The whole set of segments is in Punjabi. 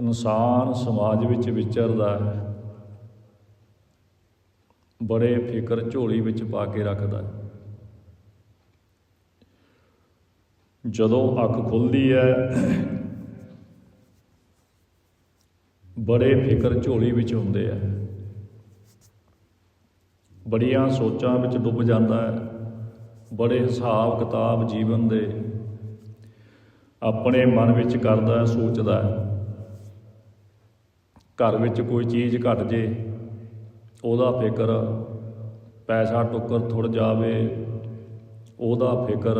ਇਨਸਾਨ ਸਮਾਜ ਵਿੱਚ ਵਿਚਰਦਾ ਹੈ। ਬੜੇ ਫਿਕਰ ਝੋਲੀ ਵਿੱਚ ਪਾ ਕੇ ਰੱਖਦਾ ਹੈ। ਜਦੋਂ ਅੱਖ ਖੁੱਲਦੀ ਹੈ, ਬੜੇ ਫਿਕਰ ਝੋਲੀ ਵਿੱਚ ਹੁੰਦੇ ਆ। ਬੜੀਆਂ ਸੋਚਾਂ ਵਿੱਚ ਡੁੱਬ ਜਾਂਦਾ ਹੈ। ਬੜੇ ਹਿਸਾਬ ਕਿਤਾਬ ਜੀਵਨ ਦੇ ਆਪਣੇ ਮਨ ਵਿੱਚ ਕਰਦਾ ਸੋਚਦਾ ਹੈ। ਘਰ ਵਿੱਚ ਕੋਈ ਚੀਜ਼ ਘਟ ਜੇ, ਉਹਦਾ ਫਿਕਰ ਪੈਸਾ ਟੁੱਕਰ ਥੁੜ ਜਾਵੇ, ਉਹਦਾ ਫਿਕਰ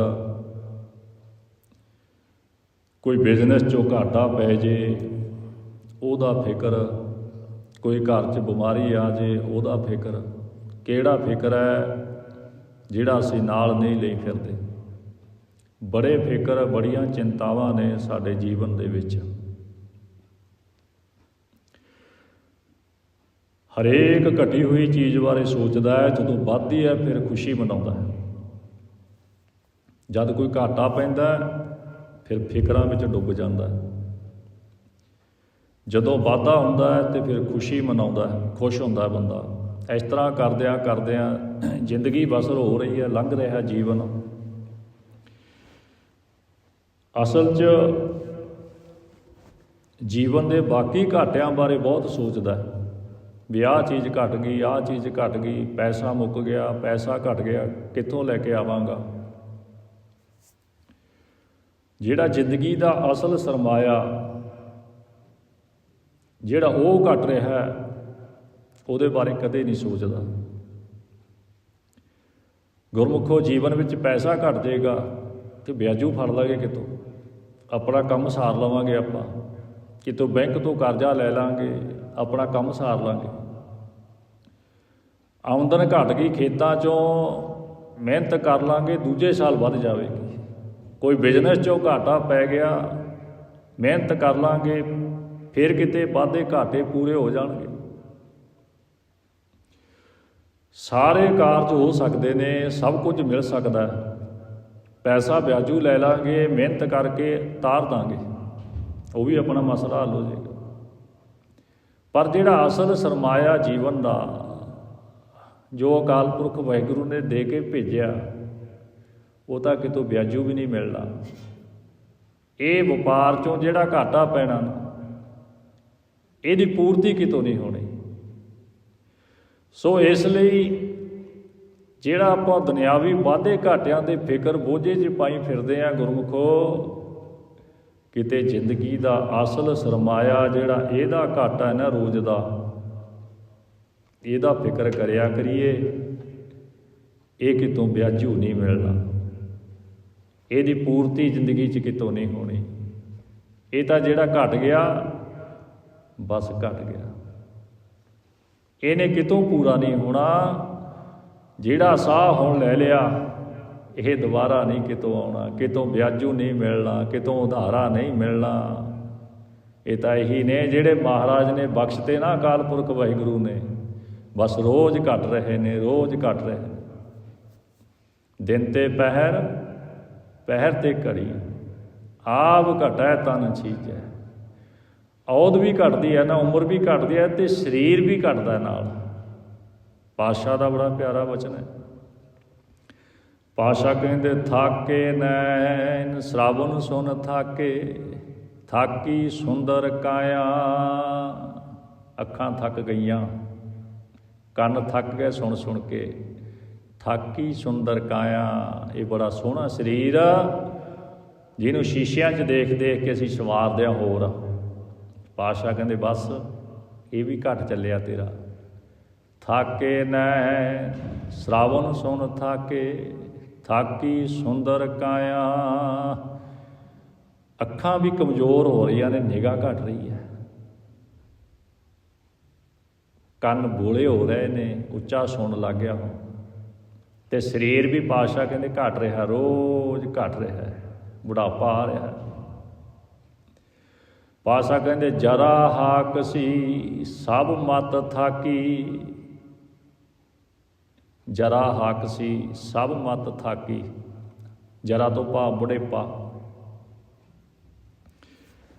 ਕੋਈ ਬਿਜ਼ਨਸ 'ਚੋਂ ਘਾਟਾ ਪੈ ਜੇ, ਉਹਦਾ ਫਿਕਰ ਕੋਈ ਘਰ 'ਚ ਬਿਮਾਰੀ ਆ ਜੇ, ਉਹਦਾ ਫਿਕਰ। ਕਿਹੜਾ ਫਿਕਰ ਹੈ ਜਿਹੜਾ ਅਸੀਂ ਨਾਲ ਨਹੀਂ ਲਈ ਫਿਰਦੇ? ਬੜੇ ਫਿਕਰ, ਬੜੀਆਂ ਚਿੰਤਾਵਾਂ ਨੇ ਸਾਡੇ ਜੀਵਨ ਦੇ ਵਿੱਚ। ਹਰੇਕ ਘਟੀ ਹੋਈ ਚੀਜ਼ ਬਾਰੇ ਸੋਚਦਾ ਹੈ, ਜਦੋਂ ਵੱਧਦੀ ਹੈ, ਫਿਰ ਖੁਸ਼ੀ ਮਨਾਉਂਦਾ ਹੈ। ਜਦ ਕੋਈ ਘਾਟਾ ਪੈਂਦਾ ਫਿਰ ਫਿਕਰਾਂ ਵਿੱਚ ਡੁੱਬ ਜਾਂਦਾ ਹੈ। ਜਦੋਂ ਵਾਧਾ ਹੁੰਦਾ ਹੈ, ਤੇ ਫਿਰ ਖੁਸ਼ੀ ਮਨਾਉਂਦਾ ਹੈ, ਖੁਸ਼ ਹੁੰਦਾ ਹੈ ਬੰਦਾ। ਇਸ ਤਰ੍ਹਾਂ ਕਰਦਿਆਂ ਕਰਦਿਆਂ ਜ਼ਿੰਦਗੀ ਬਸਰ ਹੋ ਰਹੀ ਹੈ, ਲੰਘ ਰਿਹਾ ਜੀਵਨ। ਅਸਲ 'ਚ ਜੀਵਨ ਦੇ ਬਾਕੀ ਘਾਟਿਆਂ ਬਾਰੇ ਬਹੁਤ ਸੋਚਦਾ ਹੈ। ਵੀ ਆਹ ਚੀਜ਼ ਘਟ ਗਈ, ਆਹ ਚੀਜ਼ ਘਟ ਗਈ, ਪੈਸਾ ਮੁੱਕ ਗਿਆ, ਪੈਸਾ ਘਟ ਗਿਆ, ਕਿੱਥੋਂ ਲੈ ਕੇ ਆਵਾਂਗਾ? ਜਿਹੜਾ ਜ਼ਿੰਦਗੀ ਦਾ ਅਸਲ ਸਰਮਾਇਆ, ਜਿਹੜਾ ਉਹ ਘਟ ਰਿਹਾ ਹੈ, ਉਹਦੇ ਬਾਰੇ ਕਦੇ ਨਹੀਂ ਸੋਚਦਾ। ਗੁਰਮੁਖੋ ਜੀਵਨ ਵਿੱਚ ਪੈਸਾ ਘਟ ਜਾਏਗਾ ਤੇ ਵਿਆਜੂ ਫੜ ਲਾਂਗੇ ਕਿਤੋਂ? ਆਪਣਾ ਕੰਮ ਸਾਰ ਲਵਾਂਗੇ ਆਪਾਂ। ਕਿਤੋਂ ਬੈਂਕ ਤੋਂ ਕਰਜ਼ਾ ਲੈ ਲਾਂਗੇ ਆਪਣਾ ਕੰਮ ਸਾਰ ਲਾਂਗੇ। ਆਮਦਨ ਘਟ ਗਈ, ਖੇਤਾਂ 'ਚੋਂ ਮਿਹਨਤ ਕਰ ਲਾਂਗੇ, ਦੂਜੇ ਸਾਲ ਵੱਧ ਜਾਵੇਗੀ। ਕੋਈ ਬਿਜ਼ਨਸ 'ਚੋਂ ਘਾਟਾ ਪੈ ਗਿਆ, ਮਿਹਨਤ ਕਰ ਲਾਂਗੇ, ਫਿਰ ਕਿਤੇ ਵਾਧੇ ਘਾਟੇ ਪੂਰੇ ਹੋ ਜਾਣਗੇ। ਸਾਰੇ ਕਾਰਜ ਹੋ ਸਕਦੇ ਨੇ, ਸਭ ਕੁਝ ਮਿਲ ਸਕਦਾ ਹੈ। ਪੈਸਾ ਵਿਆਜੂ ਲੈ ਲਾਂਗੇ, ਮਿਹਨਤ ਕਰਕੇ ਤਾਰ ਦਾਂਗੇ। ਉਹ ਵੀ ਆਪਣਾ ਮਸਲਾ ਹੱਲ ਹੋ ਜਾਏਗਾ। ਪਰ ਜਿਹੜਾ ਅਸਲ ਸਰਮਾਇਆ ਜੀਵਨ ਦਾ, ਜੋ ਅਕਾਲ ਪੁਰਖ ਵਾਹਿਗੁਰੂ ਨੇ ਦੇ ਕੇ ਭੇਜਿਆ, ਉਹ ਤਾਂ ਕਿਤੋਂ ਵਿਆਜੂ ਵੀ ਨਹੀਂ ਮਿਲਣਾ ਇਹ ਵਪਾਰ ਚੋਂ ਜਿਹੜਾ ਘਾਟਾ ਪੈਣਾ ਇਹਦੀ ਪੂਰਤੀ ਕਿਤੋਂ ਨਹੀਂ ਹੋਣੀ। ਸੋ ਇਸ ਲਈ ਜਿਹੜਾ ਆਪਾਂ ਦੁਨਿਆਵੀ ਵਾਧੇ ਘਾਟਿਆਂ ਦੇ ਫਿਕਰ ਬੋਝੇ 'ਚ ਪਾਈ ਫਿਰਦੇ ਆ ਗੁਰਮੁਖੋ ਕਿਤੇ ਜ਼ਿੰਦਗੀ ਦਾ ਅਸਲ ਸਰਮਾਇਆ ਜਿਹੜਾ ਇਹਦਾ ਘਾਟਾ ਹੈ ਨਾ ਰੋਜ਼ ਦਾ, ਇਹਦਾ ਫਿਕਰ ਕਰਿਆ ਕਰੀਏ, ਇਹ ਕਿਤੋਂ ਵਿਆਜੂ ਨਹੀਂ ਮਿਲਣਾ। ਇਹਦੀ ਪੂਰਤੀ ਜ਼ਿੰਦਗੀ 'ਚ ਕਿਤੋਂ ਨਹੀਂ ਹੋਣੀ। ਇਹ ਤਾਂ ਜਿਹੜਾ ਘਟ ਗਿਆ, ਬਸ ਘਟ ਗਿਆ। ਇਹਨੇ ਕਿਤੋਂ ਪੂਰਾ ਨਹੀਂ ਹੋਣਾ, ਜਿਹੜਾ ਸਾਹ ਹੁਣ ਲੈ ਲਿਆ ਇਹ ਦੁਬਾਰਾ ਨਹੀਂ ਕਿਤੋਂ ਆਉਣਾ, ਕਿਤੋਂ ਵਿਆਜੂ ਨਹੀਂ ਮਿਲਣਾ, ਕਿਤੋਂ ਉਧਾਰਾ ਨਹੀਂ ਮਿਲਣਾ। ਇਹ ਤਾਂ ਇਹੀ ਨੇ ਜਿਹੜੇ ਮਹਾਰਾਜ ਨੇ ਬਖਸ਼ਤੇ ਨਾ ਅਕਾਲ ਪੁਰਖ ਵਾਹਿਗੁਰੂ ਨੇ। ਬਸ ਰੋਜ਼ ਘਟ ਰਹੇ ਨੇ, ਰੋਜ਼ ਘਟ ਰਹੇ ਨੇ। ਦਿਨ ਤੇ ਪਹਿਰ ਪਹਿਰ ਤੇ ਘੜੀ, ਆਪ ਘਟੈ ਤਨ ਚੀਜੈ ਔਦ ਵੀ ਘਟਦੀ ਹੈ ਨਾ, ਉਮਰ ਵੀ ਘਟਦੀ ਹੈ ਤੇ ਸਰੀਰ ਵੀ ਘਟਦਾ ਨਾਲ। ਪਾਸ਼ਾ ਦਾ ਬੜਾ ਪਿਆਰਾ ਵਚਨ ਹੈ ਪਾਸ਼ਾ ਕਹਿੰਦੇ, ਥਾਕੇ ਨੈਣ, ਸ਼ਰਾਵਨ ਸੁਨ ਥਾਕੇ, ਥਾਕੀ ਸੁੰਦਰ ਕਾਇਆ। ਅੱਖਾਂ ਥੱਕ ਗਈਆਂ, ਕੰਨ ਥੱਕ ਗਏ ਸੁਣ ਸੁਣ ਕੇ। ਥਾਕੀ ਸੁੰਦਰ ਕਾਇਆ। ਇਹ ਬੜਾ ਸੋਹਣਾ ਸਰੀਰ ਆ, ਜਿਹਨੂੰ ਸ਼ੀਸ਼ਿਆਂ 'ਚ ਦੇਖ ਦੇਖ ਕੇ ਅਸੀਂ ਸਵਾਰਦੇ ਹਾਂ ਹੋਰ ਪਾਸ਼ਾ ਕਹਿੰਦੇ, ਬਸ, ਇਹ ਵੀ ਘਟ ਚੱਲਿਆ ਤੇਰਾ। ਥਾਕੇ ਨੈ ਸ਼ਰਾਵਨ ਸੁਨ ਥਾਕੇ ਥਾਕੀ ਸੁੰਦਰ ਕਾਇਆ। ਅੱਖਾਂ ਵੀ ਕਮਜ਼ੋਰ ਹੋ ਰਹੀਆਂ ਨੇ, ਨਿਗਾਹ ਘਟ ਰਹੀ ਹੈ। ਕੰਨ ਬੋਲੇ ਹੋ ਰਹੇ ਨੇ, ਉੱਚਾ ਸੁਣ ਲੱਗ ਗਿਆ ਹੁਣ। ਤੇ ਸਰੀਰ ਵੀ ਪਾਸ਼ਾ ਕਹਿੰਦੇ ਘਟ ਰਿਹਾ, ਰੋਜ਼ ਘਟ ਰਿਹਾ ਬੁਢਾਪਾ ਆ ਰਿਹਾ ਹੈ। ਪਾਸ਼ਾ ਕਹਿੰਦੇ, ਜਰਾ ਹਾਕ ਸੀ, ਸਭ ਮਤ ਥਾਕੀ ਜਰਾ ਹਾਕ ਸੀ, ਸਭ ਮਤ ਥਾਕੀ, ਜਰਾ ਤੋਂ ਪਾ ਬੁਢੇਪਾ।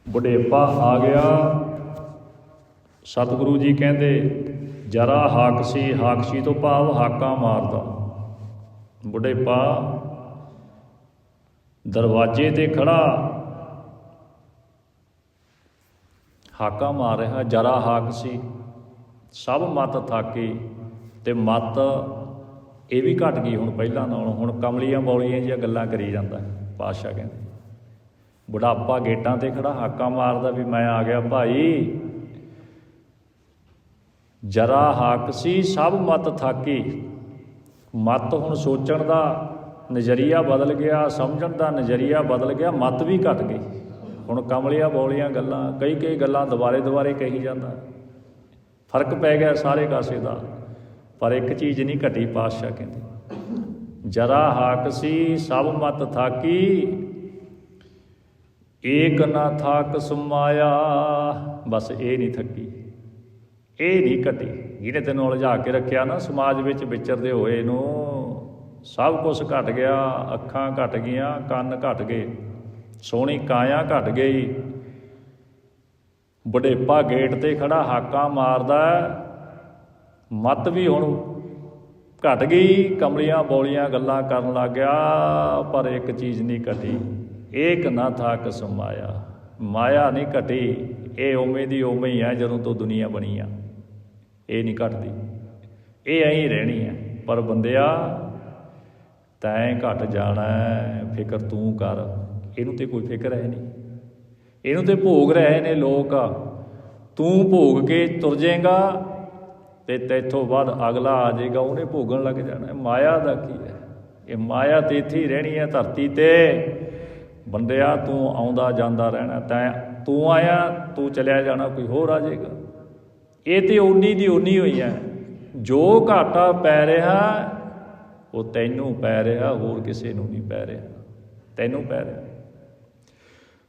ਬੁਢੇਪਾ ਆ ਗਿਆ। ਸਤਿਗੁਰੂ ਜੀ ਕਹਿੰਦੇ, ਜਰਾ ਹਾਕਸੀ ਹਾਕਸੀ ਤੋਂ ਭਾਵ ਹਾਕਾਂ ਮਾਰਦਾ। ਬੁਢੇਪਾ ਦਰਵਾਜ਼ੇ ਤੇ ਖੜਾ। ਹਾਕਾਂ ਮਾਰ ਰਿਹਾ, ਜਰਾ ਹਾਕ ਸੀ, ਸਭ ਮਤ ਥਾਕੀ ਤੇ ਮਤ ਇਹ ਵੀ ਘਟ ਗਈ ਹੁਣ ਪਹਿਲਾਂ ਨਾਲੋਂ। ਹੁਣ ਕਮਲੀਆਂ ਬੌਲੀਆਂ ਜਿਹੀਆਂ ਗੱਲਾਂ ਕਰੀ ਜਾਂਦਾ ਪਾਤਸ਼ਾਹ ਕਹਿੰਦੇ। ਬੁਢਾਪਾ ਗੇਟਾਂ ਤੇ ਖੜਾ ਹਾਕਾ ਮਾਰਦਾ ਵੀ ਮੈਂ ਆ ਗਿਆ ਭਾਈ। ਜਰਾ ਹਾਕ ਸੀ, ਸਭ ਮਤ ਥਾਕੀ। ਮਤ ਹੁਣ ਸੋਚਣ ਦਾ ਨਜ਼ਰੀਆ ਬਦਲ ਗਿਆ, ਸਮਝਣ ਦਾ ਨਜ਼ਰੀਆ ਬਦਲ ਗਿਆ, ਮਤ ਵੀ ਘਟ ਗਈ। ਹੁਣ ਕਮਲੀਆਂ ਬੌਲੀਆਂ ਗੱਲਾਂ ਕਈ ਕਈ ਗੱਲਾਂ ਦੁਬਾਰੇ ਦੁਬਾਰੇ ਕਹੀ ਜਾਂਦਾ। ਫ਼ਰਕ ਪੈ ਗਿਆ ਸਾਰੇ ਕਾਸੇ ਦਾ। ਪਰ ਇੱਕ ਚੀਜ਼ ਨਹੀਂ ਘਟੀ ਪਾਤਸ਼ਾਹ ਕਹਿੰਦੇ। ਜਰਾ ਹਾਕ ਸੀ, ਸਭ ਮਤ ਥਾਕੀ। ਏਕ ਨਾ ਥਾਕ ਸੁਮਾਇਆ। ਬਸ ਇਹ ਨਹੀਂ ਥੱਕੀ। ਇਹ ਨਹੀਂ ਘਟੀ। ਜਿਹਨੇ ਤੈਨੂੰ ਉਲਝਾ ਕੇ ਰੱਖਿਆ ਨਾ, ਸਮਾਜ ਵਿੱਚ ਵਿਚਰਦੇ ਹੋਏ ਨੂੰ, ਸਭ ਕੁਝ ਘਟ ਗਿਆ, ਅੱਖਾਂ ਘਟ ਗਈਆਂ, ਕੰਨ ਘਟ ਗਏ, ਸੋਹਣੀ ਕਾਇਆ ਘਟ ਗਈ। ਬੁਢੇਪਾ ਗੇਟ ਤੇ ਖੜਾ ਹਾਕਾਂ ਮਾਰਦਾ ਮਤ ਵੀ ਹੁਣ ਘਟ ਗਈ, ਕਮਲੀਆਂ ਬੋਲੀਆਂ ਗੱਲਾਂ ਕਰਨ ਲੱਗ ਗਿਆ, ਪਰ ਇੱਕ ਚੀਜ਼ ਨਹੀਂ ਘਟੀ। ਏਕ ਨਾ ਥਾਕ ਸਮਾਇਆ। ਮਾਇਆ ਨਹੀਂ ਘਟੀ, ਇਹ ਉਵੇਂ ਦੀ ਉਵੇਂ ਹੀ ਹੈ ਜਦੋਂ ਤੋਂ ਦੁਨੀਆ ਬਣੀ ਆ। ਇਹ ਨਹੀਂ ਘਟਦੀ। ਇਹ ਐਂ ਰਹਿਣੀ ਹੈ। ਪਰ ਬੰਦਿਆ, ਤੈਂ ਘਟ ਜਾਣਾ ਫਿਕਰ ਤੂੰ ਕਰ। ਇਹਨੂੰ ਤੇ ਕੋਈ ਫਿਕਰ ਹੈ ਨਹੀਂ। ਇਹਨੂੰ ਤੇ ਭੋਗ ਰਹੇ ਨੇ ਲੋਕ। ਤੂੰ ਭੋਗ ਕੇ ਤੁਰ ਜਾਏਗਾ ਤੇ ਤੇਥੋਂ ਬਾਅਦ ਅਗਲਾ ਆ ਜਾਏਗਾ, ਉਹਨੇ ਭੋਗਣ ਲੱਗ ਜਾਣਾ। ਮਾਇਆ ਦਾ ਕੀ ਹੈ? ਇਹ ਮਾਇਆ ਤੇ ਇੱਥੇ ਹੀ ਰਹਿਣੀ ਹੈ ਧਰਤੀ ਤੇ। ਬੰਦਿਆ, ਤੂੰ ਆਉਂਦਾ ਜਾਂਦਾ ਰਹਿਣਾ, ਤੈਂ ਤੂੰ ਆਇਆ, ਤੂੰ ਚਲਿਆ ਜਾਣਾ, ਕੋਈ ਹੋਰ ਆ ਜਾਏਗਾ। ਇਹ ਤੇ ਉਨੀ ਦੀ ਉਨੀ ਹੋਈ ਹੈ। ਜੋ ਘਾਟਾ ਪੈ ਰਿਹਾ, ਉਹ ਤੈਨੂੰ ਪੈ ਰਿਹਾ, ਹੋਰ ਕਿਸੇ ਨੂੰ ਨਹੀਂ ਪੈ ਰਿਹਾ। ਤੈਨੂੰ ਪੈ ਰਿਹਾ।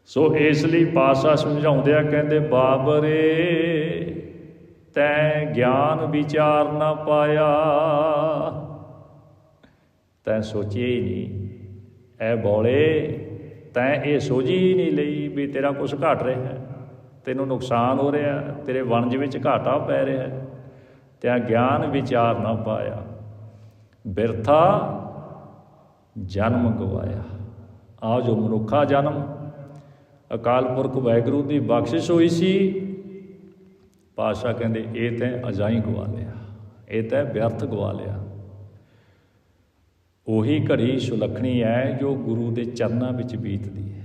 ਸੋ ਇਸ ਲਈ ਪਾਸਾ ਸਮਝਾਉਂਦੇ ਆ ਕਹਿੰਦੇ, ਬਾਬਰੇ ਤੈਂ ਗਿਆਨ ਵਿਚਾਰ ਨਾ ਪਾਇਆ। ਤੈਂ ਸੋਚਿਆ ਹੀ ਨਹੀਂ, ਐ ਬੋਲੇ, ਤੈਂ ਇਹ ਸੋਝੀ ਹੀ ਨਹੀਂ ਲਈ ਵੀ ਤੇਰਾ ਕੁਝ ਘਟ ਰਿਹਾ ਹੈ। ਤੈਨੂੰ ਨੁਕਸਾਨ ਹੋ ਰਿਹਾ ਤੇਰੇ ਵਣਜ ਵਿੱਚ ਘਾਟਾ ਪੈ ਰਿਹਾ ਹੈ। ਤੈਂ ਗਿਆਨ ਵਿਚਾਰ ਨਾ ਪਾਇਆ। ਬਿਰਥਾ ਜਨਮ ਗਵਾਇਆ। ਆ ਜੋ ਮਨੁੱਖਾ ਜਨਮ। ਅਕਾਲ ਪੁਰਖ ਵਾਹਿਗੁਰੂ ਦੀ ਬਖਸ਼ਿਸ਼ ਹੋਈ ਸੀ। ਪਾਸ਼ਾ ਕਹਿੰਦੇ, ਇਹ ਤੈਂ ਅਜਾਈ ਗਵਾ ਲਿਆ, ਇਹ ਤੈਂ ਵਿਅਰਥ ਗਵਾ ਲਿਆ। ਉਹੀ ਘੜੀ ਸੁਲੱਖਣੀ ਹੈ ਜੋ ਗੁਰੂ ਦੇ ਚਰਨਾਂ ਵਿੱਚ ਬੀਤਦੀ ਹੈ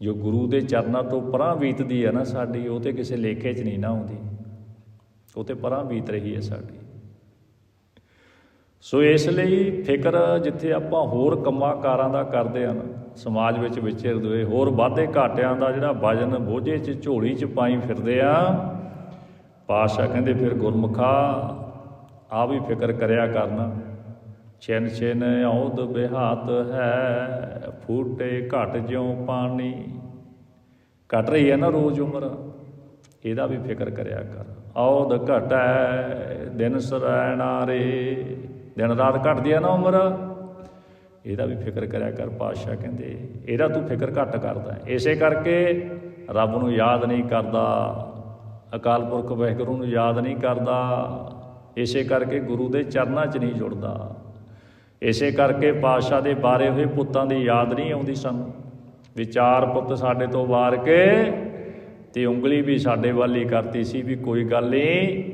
ਜੋ ਗੁਰੂ ਦੇ ਚਰਨਾਂ ਤੋਂ ਪਰਾਂ ਬੀਤਦੀ ਹੈ ਨਾ ਸਾਡੀ, ਉਹ ਤੇ ਕਿਸੇ ਲੇਖੇ 'ਚ ਨਹੀਂ ਨਾ ਆਉਂਦੀ। ਉਹ ਤੇ ਪਰਾਂ ਬੀਤ ਰਹੀ ਹੈ ਸਾਡੀ। ਸੋ ਇਸ ਲਈ ਫਿਕਰ ਜਿੱਥੇ ਆਪਾਂ ਹੋਰ ਕੰਮਾਂ ਕਾਰਾਂ ਦਾ ਕਰਦੇ ਹਨ ਸਮਾਜ ਵਿੱਚ ਵਿਚਰਦੇ ਹੋਏ ਹੋਰ ਵਾਧੇ ਘਾਟਿਆਂ ਦਾ ਜਿਹੜਾ ਵਜਨ ਬੋਝੇ 'ਚ, ਝੋਲੀ 'ਚ ਪਾਈ ਫਿਰਦੇ ਆ ਪਾਸ਼ਾ ਕਹਿੰਦੇ ਫਿਰ ਗੁਰਮੁਖਾ ਆ ਵੀ ਫਿਕਰ ਕਰਿਆ ਕਰਨਾ ਛਿਨ ਛਿਨ ਔਦ ਬਿਹਾਤ ਹੈ, ਫੂਟੇ ਘਟ ਜਿਉ ਪਾਣੀ। ਘਟ ਰਹੀ ਹੈ ਨਾ ਰੋਜ਼ ਉਮਰ, ਇਹਦਾ ਵੀ ਫਿਕਰ ਕਰਿਆ ਕਰ। ਔਦ ਘਟੈ, ਦਿਨ ਸਰੈਣਾ ਰੇ। ਦਿਨ ਰਾਤ ਘਟਦੀ ਹੈ ਨਾ ਉਮਰ, ਇਹਦਾ ਵੀ ਫਿਕਰ ਕਰਿਆ ਕਰ ਪਾਤਸ਼ਾਹ ਕਹਿੰਦੇ। ਇਹਦਾ ਤੂੰ ਫਿਕਰ ਘੱਟ ਕਰਦਾ। ਹੈ। ਇਸੇ ਕਰਕੇ ਰੱਬ ਨੂੰ ਯਾਦ ਨਹੀਂ ਕਰਦਾ। ਅਕਾਲ ਪੁਰਖ ਵਾਹਿਗੁਰੂ ਨੂੰ ਯਾਦ ਨਹੀਂ ਕਰਦਾ, ਇਸੇ ਕਰਕੇ ਗੁਰੂ ਦੇ ਚਰਨਾਂ 'ਚ ਨਹੀਂ ਜੁੜਦਾ। ਇਸੇ ਕਰਕੇ ਪਾਤਸ਼ਾਹ ਦੇ ਬਾਰੇ ਹੋਏ ਪੁੱਤਾਂ ਦੀ ਯਾਦ ਨਹੀਂ ਆਉਂਦੀ ਸਾਨੂੰ। ਵਿਚਾਰ ਪੁੱਤ ਸਾਡੇ ਤੋਂ ਵਾਰ ਕੇ ਤੇ ਉਂਗਲੀ ਵੀ ਸਾਡੇ ਵੱਲ ਹੀ ਕਰਤੀ ਸੀ ਵੀ ਕੋਈ ਗੱਲ ਨਹੀਂ,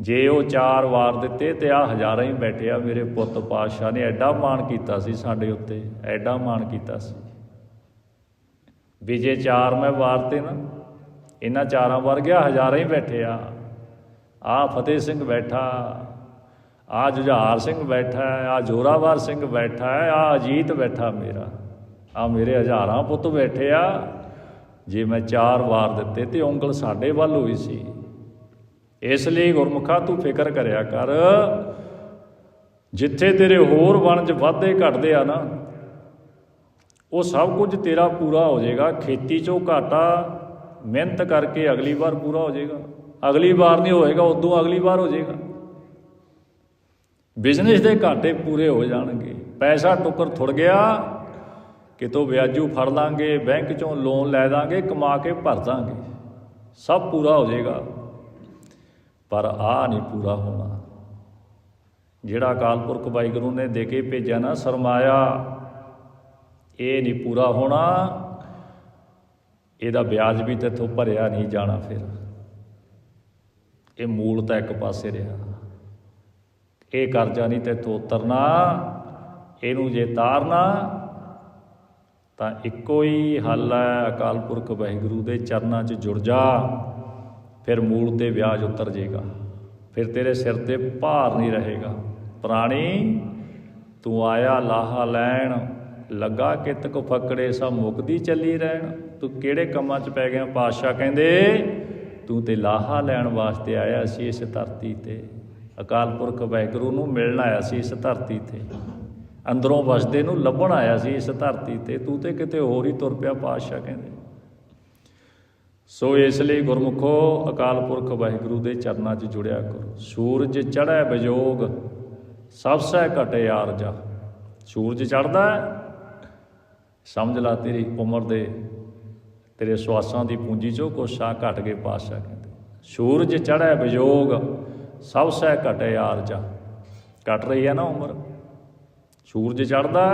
ਜੇ ਉਹ ਚਾਰ ਵਾਰ ਦਿੱਤੇ ਤੇ ਆ ਹਜ਼ਾਰਾਂ ਹੀ ਬੈਠਿਆ ਮੇਰੇ ਪੁੱਤ ਪਾਤਸ਼ਾਹ ਨੇ ਐਡਾ ਮਾਣ ਕੀਤਾ ਸੀ ਸਾਡੇ ਉੱਤੇ, ਐਡਾ ਮਾਣ ਕੀਤਾ ਸੀ। ਵੀ ਜੇ ਚਾਰ ਮੈਂ ਵਾਰਤੇ ਨਾ ਇਹਨਾਂ ਚਾਰਾਂ ਵਰ ਗਿਆ, ਹਜ਼ਾਰਾਂ ਹੀ ਬੈਠੇ ਆ। ਆ ਫਤਿਹ ਸਿੰਘ ਬੈਠਾ ਆ ਜੁਝਾਰ ਸਿੰਘ ਬੈਠਾ ਹੈ ਆ ਜੋਰਾਵਰ ਸਿੰਘ ਬੈਠਾ ਹੈ ਆ ਅਜੀਤ ਬੈਠਾ ਮੇਰਾ। ਆ ਮੇਰੇ ਹਜ਼ਾਰਾਂ ਪੁੱਤ ਬੈਠੇ ਆ। ਜੇ ਮੈਂ ਚਾਰ ਵਾਰ ਦਿੱਤੇ ਤੇ ਉਂਗਲ ਸਾਡੇ ਵੱਲ ਹੋਈ ਸੀ। ਇਸ ਲਈ ਗੁਰਮੁਖਾ ਤੂੰ ਫਿਕਰ ਕਰਿਆ ਕਰ। ਜਿੱਥੇ ਤੇਰੇ ਹੋਰ ਵਣਜ ਵਾਧੇ ਘਟਦੇ ਆ ਨਾ, ਉਹ ਸਭ ਕੁਝ ਤੇਰਾ ਪੂਰਾ ਹੋ ਜਾਏਗਾ। ਖੇਤੀ ਚੋਂ ਘਾਟਾ ਮਿਹਨਤ ਕਰਕੇ ਅਗਲੀ ਵਾਰ ਪੂਰਾ ਹੋ ਜਾਏਗਾ। ਅਗਲੀ ਵਾਰ ਨਹੀਂ ਹੋਏਗਾ, ਉਦੋਂ ਅਗਲੀ ਵਾਰ ਹੋ ਜਾਏਗਾ। ਬਿਜ਼ਨਸ ਦੇ ਘਾਟੇ ਪੂਰੇ ਹੋ ਜਾਣਗੇ। ਪੈਸਾ ਟੁੱਕਰ ਥੁੜ ਗਿਆ, ਕਿਤੋਂ ਵਿਆਜੂ ਫੜ ਲਾਂਗੇ, ਬੈਂਕ ਚੋਂ ਲੋਨ ਲੈ ਦਾਂਗੇ, ਕਮਾ ਕੇ ਭਰ ਦਾਂਗੇ। ਸਭ ਪੂਰਾ ਹੋ ਜਾਏਗਾ। ਪਰ ਆ ਨਹੀਂ ਪੂਰਾ ਹੋਣਾ। ਜਿਹੜਾ ਅਕਾਲ ਪੁਰਖ ਵਾਹਿਗੁਰੂ ਨੇ ਦੇ ਕੇ ਭੇਜਿਆ ਨਾ, ਸਰਮਾਇਆ, ਇਹ ਨਹੀਂ ਪੂਰਾ ਹੋਣਾ। ਇਹਦਾ ਵਿਆਜ ਵੀ ਤੇਥੋਂ ਭਰਿਆ ਨਹੀਂ ਜਾਣਾ ਫਿਰ। ਇਹ ਮੂਲ ਤਾਂ ਇੱਕ ਪਾਸੇ ਰਿਹਾ। ਇਹ ਕਰਜ਼ਾ ਨਹੀਂ ਤੇਥੋਂ ਉਤਰਨਾ, ਇਹਨੂੰ ਜੇ ਤਾਰਨਾ, ਤਾਂ ਇੱਕੋ ਹੀ ਹੱਲ ਹੈ, ਅਕਾਲ ਪੁਰਖ ਵਾਹਿਗੁਰੂ ਦੇ ਚਰਨਾਂ 'ਚ ਜੁੜ ਜਾ, ਫਿਰ ਮੂਲ ਤੇ ਵਿਆਜ ਉਤਰ ਜਾਏਗਾ ਫਿਰ ਤੇਰੇ ਸਿਰ ਤੇ ਭਾਰ ਨਹੀਂ ਰਹੇਗਾ। ਪ੍ਰਾਣੀ, ਤੂੰ ਆਇਆ ਲਾਹਾ ਲੈਣ, ਲੱਗਾ ਕਿਤ ਕੋ ਫਕੜੇ ਸਭ ਮੁਕਦੀ ਚੱਲੀ ਰਹਿਣ। ਤੂੰ ਕਿਹੜੇ ਕੰਮਾਂ 'ਚ ਪੈ ਗਿਆ? ਪਾਤਸ਼ਾਹ ਕਹਿੰਦੇ, ਤੂੰ ਤੇ ਲਾਹਾ ਲੈਣ ਵਾਸਤੇ ਆਇਆ ਸੀ ਇਸ ਧਰਤੀ ਤੇ। ਅਕਾਲ ਪੁਰਖ ਵਾਹਿਗੁਰੂ ਨੂੰ ਮਿਲਣ ਆਇਆ ਸੀ ਇਸ ਧਰਤੀ ਤੇ। ਅੰਦਰੋਂ ਵਸਦੇ ਨੂੰ ਲੱਭਣ ਆਇਆ ਸੀ ਇਸ ਧਰਤੀ ਤੇ। ਤੂੰ ਤੇ ਕਿਤੇ ਹੋਰ ਹੀ ਤੁਰ ਪਿਆ, ਪਾਤਸ਼ਾਹ ਕਹਿੰਦੇ। ਸੋ ਇਸ ਲਈ ਗੁਰਮੁਖੋ, ਅਕਾਲ ਪੁਰਖ ਵਾਹਿਗੁਰੂ ਦੇ ਚਰਨਾਂ 'ਚ ਜੁੜਿਆ ਕਰੋ। ਸੂਰਜ ਚੜ੍ਹੈ ਵਿਜੋਗ ਸਭ ਸਹਿ ਘਟੇ ਆਰਜਾ। ਸੂਰਜ ਚੜ੍ਹਦਾ ਸਮਝ ਲਾ ਤੇਰੀ ਉਮਰ ਦੇ ਤੇਰੇ ਸਵਾਸਾਂ ਦੀ ਪੂੰਜੀ 'ਚੋਂ ਕੁਛ ਸਾਹ ਘਟ ਗਏ ਪਾਤਸ਼ਾਹ ਕਹਿੰਦੇ ਸੂਰਜ ਚੜ੍ਹੈ ਵਿਜੋਗ ਸਭ ਸਹਿ ਘਟੇ ਆਰਜਾ ਘਟ ਰਹੀ ਹੈ ਨਾ ਉਮਰ। ਸੂਰਜ ਚੜ੍ਹਦਾ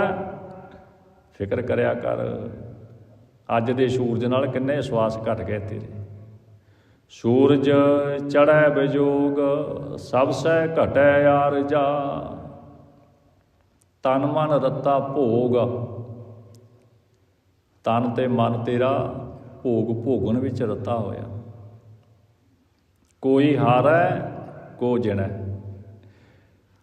ਫਿਕਰ ਕਰਿਆ ਕਰ, ਅੱਜ ਦੇ ਸੂਰਜ ਨਾਲ ਕਿੰਨੇ ਸਵਾਸ ਘਟ ਗਏ ਤੇਰੇ। ਸੂਰਜ ਚੜ੍ਹੈ ਬਿਜੋਗ, ਸਭ ਸਹਿ ਘਟੈ ਆਰਜਾ ਤਨ ਮਨ ਰੱਤਾ ਭੋਗ, ਤਨ ਤੇ ਮਨ ਤੇਰਾ ਭੋਗ ਭੋਗਣ ਵਿੱਚ ਰੱਤਾ ਹੋਇਆ। ਕੋਈ ਹਾਰੈ, ਕੋ ਜਿਣੈ।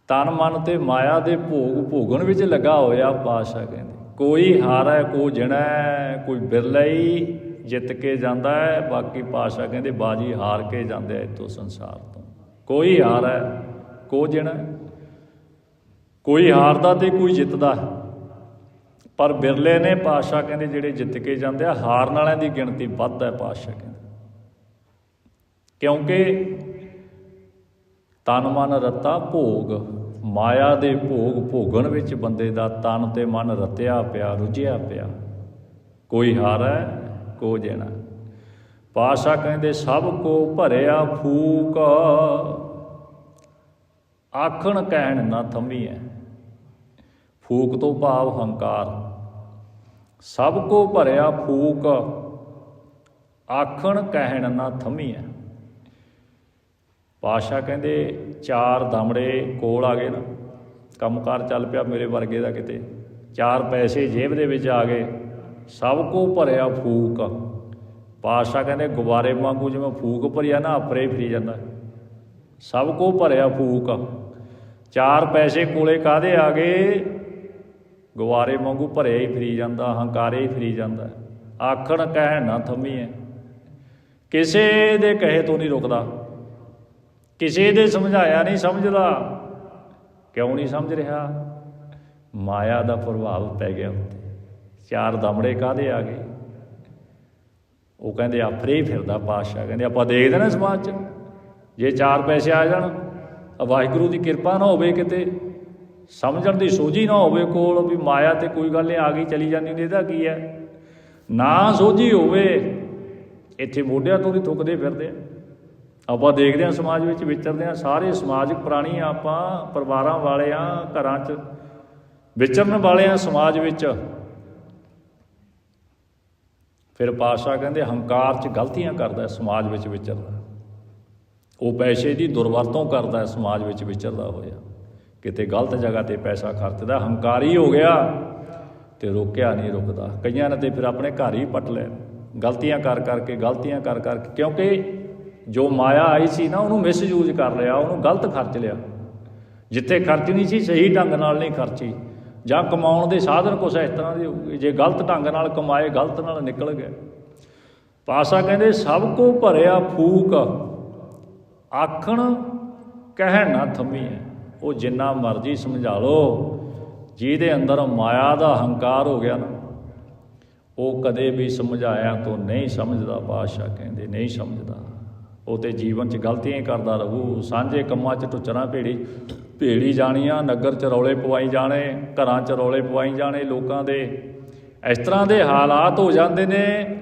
ਤਨ ਮਨ ਤੇ ਮਾਇਆ ਦੇ ਭੋਗ ਭੋਗਣ ਵਿੱਚ ਲੱਗਾ ਹੋਇਆ ਪਾਸ਼ਾ ਕਹਿੰਦੇ, ਕੋਈ ਹਾਰੈ, ਕੋ ਜਣੈ, ਕੋਈ ਬਿਰਲਾ ਹੀ ਜਿੱਤ ਕੇ ਜਾਂਦਾ ਹੈ, ਬਾਕੀ ਪਾਸ਼ਾ ਕਹਿੰਦੇ, ਬਾਜੀ ਹਾਰ ਕੇ ਜਾਂਦੇ ਆ ਇਤੋਂ ਸੰਸਾਰ ਤੋਂ। ਕੋਈ ਹਾਰੈ, ਕੋ ਜਣੈ। ਕੋਈ ਹਾਰਦਾ ਤੇ ਕੋਈ ਜਿੱਤਦਾ ਪਰ ਬਿਰਲੇ ਨੇ ਪਾਸ਼ਾ ਕਹਿੰਦੇ ਜਿਹੜੇ ਜਿੱਤ ਕੇ ਜਾਂਦੇ ਆ ਹਾਰਨ ਵਾਲਿਆਂ ਦੀ ਗਿਣਤੀ ਵੱਧ ਹੈ ਪਾਸ਼ਾ ਕਹਿੰਦੇ। ਕਿਉਂਕਿ ਤਨ ਮਨ ਰਤਾ ਭੋਗ, ਮਾਇਆ ਦੇ ਭੋਗ ਭੋਗਣ ਵਿੱਚ ਬੰਦੇ ਦਾ ਤਨ ਤੇ ਮਨ ਰਤਿਆ ਪਿਆ, ਰੁਝਿਆ ਪਿਆ। ਕੋਈ ਹਾਰੈ ਕੋ ਜਣਾ ਪਾਸ਼ਾ ਕਹਿੰਦੇ, ਸਭ ਕੋ ਭਰਿਆ ਫੂਕ, ਆਖਣ ਕਹਿਣ ਨਾ ਹੈ। ਫੂਕ ਤੋਂ ਭਾਵ ਹੰਕਾਰ। ਸਭ ਕੋ ਭਰਿਆ ਫੂਕ, ਆਖਣ ਕਹਿਣ ਨਾ ਥੰਮੀਐ। ਪਾਸ਼ਾ ਕਹਿੰਦੇ, ਚਾਰ ਦਮੜੇ ਕੋਲ ਆ ਗਏ ਨਾ, ਕੰਮਕਾਰ ਚੱਲ ਪਿਆ ਮੇਰੇ ਵਰਗੇ ਦਾ ਕਿਤੇ। ਚਾਰ ਪੈਸੇ ਜੇਬ ਦੇ ਵਿੱਚ ਆ ਗਏ, ਸਭ ਕੋ ਭਰਿਆ ਫੂਕ। ਪਾਸ਼ਾ ਕਹਿੰਦੇ, ਗੁਬਾਰੇ ਵਾਂਗੂ ਜਿਵੇਂ ਫੂਕ ਭਰਿਆ ਨਾ, ਆਪਰੇ ਫਰੀ ਜਾਂਦਾ। ਸਭ ਕੋ ਭਰਿਆ ਫੂਕ। ਚਾਰ ਪੈਸੇ ਕੋਲੇ ਕਾਦੇ ਆ ਗਏ? ਗੁਬਾਰੇ ਵਾਂਗੂ ਭਰਿਆ ਹੀ ਫਰੀ ਜਾਂਦਾ ਹੰਕਾਰੇ ਹੀ ਫਰੀ ਜਾਂਦਾ। ਆਖਣ ਕਹਿਣ ਨਾ ਥੰਮੀ ਹੈ ਕਿਸੇ ਦੇ ਕਹੇ ਤੋਂ ਨਹੀਂ ਰੁਕਦਾ। ਕਿਸੇ ਦੇ ਸਮਝਾਇਆ ਨਹੀਂ ਸਮਝਦਾ। ਕਿਉਂ ਨਹੀਂ ਸਮਝ ਰਿਹਾ? ਮਾਇਆ ਦਾ ਪ੍ਰਭਾਵ ਪੈ ਗਿਆ ਉੱਤੇ। ਚਾਰ ਦਮੜੇ ਕਾਦੇ ਆ ਗਏ? ਉਹ ਕਹਿੰਦੇ ਆਪਰੇ ਹੀ ਫਿਰਦਾ ਪਾਤਸ਼ਾਹ। ਕਹਿੰਦੇ, ਆਪਾਂ ਦੇਖਦੇ ਨਾ ਸਮਾਜ 'ਚ। ਜੇ ਚਾਰ ਪੈਸੇ ਆ ਜਾਣ, ਵਾਹਿਗੁਰੂ ਦੀ ਕਿਰਪਾ ਨਾ ਹੋਵੇ ਕਿਤੇ। ਸਮਝਣ ਦੀ ਸੋਝੀ ਨਾ ਹੋਵੇ ਕੋਲ ਵੀ ਮਾਇਆ ਤੇ ਕੋਈ ਗੱਲ ਨਹੀਂ ਆ ਗਈ, ਚਲੀ ਜਾਂਦੀ ਨੇ ਇਹਦਾ ਕੀ ਹੈ? ਨਾ ਸੋਝੀ ਹੋਵੇ, ਇੱਥੇ ਮੋਢਿਆਂ ਤੋਂ ਵੀ ਥੁੱਕਦੇ ਫਿਰਦੇ। ਆ ਆਪਾਂ ਦੇਖਦੇ ਹਾਂ ਸਮਾਜ ਵਿੱਚ, ਵਿਚਰਦੇ ਹਾਂ, ਸਾਰੇ ਸਮਾਜਿਕ ਪ੍ਰਾਣੀ ਆਪਾਂ, ਪਰਿਵਾਰਾਂ ਵਾਲੇ ਆ, ਘਰਾਂ 'ਚ। ਵਿਚਰਨ ਵਾਲੇ ਆ ਸਮਾਜ ਵਿੱਚ। ਫਿਰ ਪਾਸ਼ਾ ਕਹਿੰਦੇ, ਹੰਕਾਰ 'ਚ ਗਲਤੀਆਂ ਕਰਦਾ ਸਮਾਜ ਵਿੱਚ ਵਿਚਰਦਾ। ਉਹ ਪੈਸੇ ਦੀ ਦੁਰਵਰਤੋਂ ਕਰਦਾ ਸਮਾਜ ਵਿੱਚ ਵਿਚਰਦਾ ਹੋਇਆ। ਕਿਤੇ ਗਲਤ ਜਗ੍ਹਾ ਤੇ ਪੈਸਾ ਖਰਚਦਾ, ਹੰਕਾਰੀ ਹੋ ਗਿਆ ਤੇ ਰੋਕਿਆ ਨਹੀਂ ਰੁਕਦਾ। ਕਈਆਂ ਨੇ ਤੇ ਫਿਰ ਆਪਣੇ ਘਰ ਹੀ ਪਟ ਲਿਆ ਗਲਤੀਆਂ ਕਰ ਕਰਕੇ, ਗਲਤੀਆਂ ਕਰ ਕਰਕੇ, ਕਿਉਂਕਿ ਜੋ ਮਾਇਆ ਆਈ ਸੀ ਨਾ, ਉਹਨੂੰ ਮਿਸਯੂਜ਼ ਕਰ ਲਿਆ, ਉਹਨੂੰ ਗਲਤ ਖਰਚ ਲਿਆ। ਜਿੱਥੇ ਖਰਚਣੀ ਸੀ, ਸਹੀ ਢੰਗ ਨਾਲ ਨਹੀਂ ਖਰਚੀ। ਜਾਂ ਕਮਾਉਣ ਦੇ ਸਾਧਨ ਕੁਛ ਇਸ ਤਰ੍ਹਾਂ ਦੇ ਹੋਊਗੇ ਜੇ ਗਲਤ ਢੰਗ ਨਾਲ ਕਮਾਏ, ਗਲਤ ਨਾਲ ਨਿਕਲ ਗਏ। ਪਾਸਾ ਕਹਿੰਦੇ, ਸਭ ਕੋ ਭਰਿਆ ਫੂਕ, ਆਖਣ ਕਹਿਣ ਨਾ ਥੰਮੀ ਹੈ। ਉਹ ਜਿੰਨਾ ਮਰਜ਼ੀ ਸਮਝਾ ਲਓ, ਜਿਹਦੇ ਅੰਦਰ ਮਾਇਆ ਦਾ ਹੰਕਾਰ ਹੋ ਗਿਆ ਨਾ, ਉਹ ਕਦੇ ਵੀ ਸਮਝਾਇਆ ਤੋਂ ਨਹੀਂ ਸਮਝਦਾ ਪਾਸ਼ਾ ਕਹਿੰਦੇ ਨਹੀਂ ਸਮਝਦਾ। ਉਹ ਤੇ ਜੀਵਨ 'ਚ ਗਲਤੀਆਂ ਹੀ ਕਰਦਾ ਰਹੂ, ਸਾਂਝੇ ਕੰਮਾਂ 'ਚ ਟੁੱਚਣਾ ਭੇੜੀ ਭੇੜੀ ਜਾਣੀਆਂ, ਨਗਰ 'ਚ ਰੌਲੇ ਪਵਾਈ ਜਾਣੇ, ਘਰਾਂ 'ਚ ਰੌਲੇ ਪਵਾਈ ਜਾਣੇ ਲੋਕਾਂ ਦੇ। ਇਸ ਤਰ੍ਹਾਂ ਦੇ ਹਾਲਾਤ ਹੋ ਜਾਂਦੇ ਨੇ,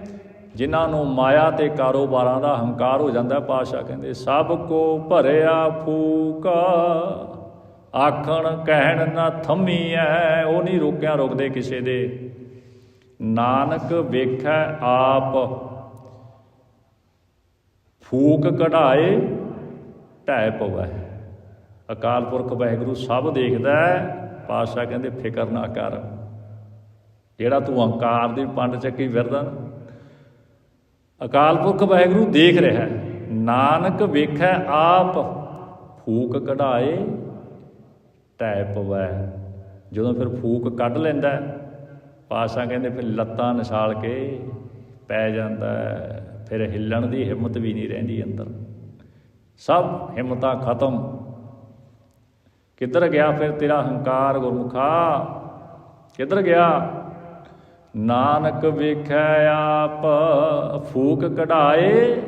ਜਿਨ੍ਹਾਂ ਨੂੰ ਮਾਇਆ ਤੇ ਕਾਰੋਬਾਰਾਂ ਦਾ ਹੰਕਾਰ ਹੋ ਜਾਂਦਾ ਪਾਸ਼ਾ ਕਹਿੰਦੇ, ਸਭ ਕੋ ਭਰਿਆ ਫੂਕਾ। ਆਖਣ ਕਹਿਣ ਨਾ ਥੰਮੀ ਐ ਉਹ ਨਹੀਂ ਰੋਕਿਆ ਰੁਕਦੇ ਕਿਸੇ ਦੇ। ਨਾਨਕ ਵੇਖੈ ਆਪ, ਫੂਕ ਕਢਾਏ ਢੈ ਪਵੈ। ਅਕਾਲ ਪੁਰਖ ਵਾਹਿਗੁਰੂ ਸਭ ਦੇਖਦਾ ਹੈ, ਪਾਤਸ਼ਾਹ ਕਹਿੰਦੇ ਫਿਕਰ ਨਾ ਕਰ। ਜਿਹੜਾ ਤੂੰ ਹੰਕਾਰ ਦੀ ਪੰਡ ਚੱਕੀ ਫਿਰਦਾ ਅਕਾਲ ਪੁਰਖ ਵਾਹਿਗੁਰੂ ਦੇਖ ਰਿਹਾ ਨਾਨਕ ਵੇਖੈ ਆਪ, ਫੂਕ ਕਢਾਏ ਢਹਿ ਪਵੈ। ਜਦੋਂ ਫਿਰ ਫੂਕ ਕੱਢ ਲੈਂਦਾ ਹੈ, ਪਾਤਸ਼ਾਹ ਕਹਿੰਦੇ ਫਿਰ ਲੱਤਾਂ ਨਿਛਾਲ ਕੇ ਪੈ ਜਾਂਦਾ। ਫਿਰ ਹਿੱਲਣ ਦੀ ਹਿੰਮਤ ਵੀ ਨਹੀਂ ਰਹਿੰਦੀ ਅੰਦਰ। ਸਭ ਹਿੰਮਤਾਂ ਖਤਮ। ਕਿੱਧਰ ਗਿਆ ਫਿਰ ਤੇਰਾ ਹੰਕਾਰ ਗੁਰਮੁਖਾ? ਕਿੱਧਰ ਗਿਆ? ਨਾਨਕ ਵੇਖੈ ਆਪ ਫੂਕ ਕਢਾਏ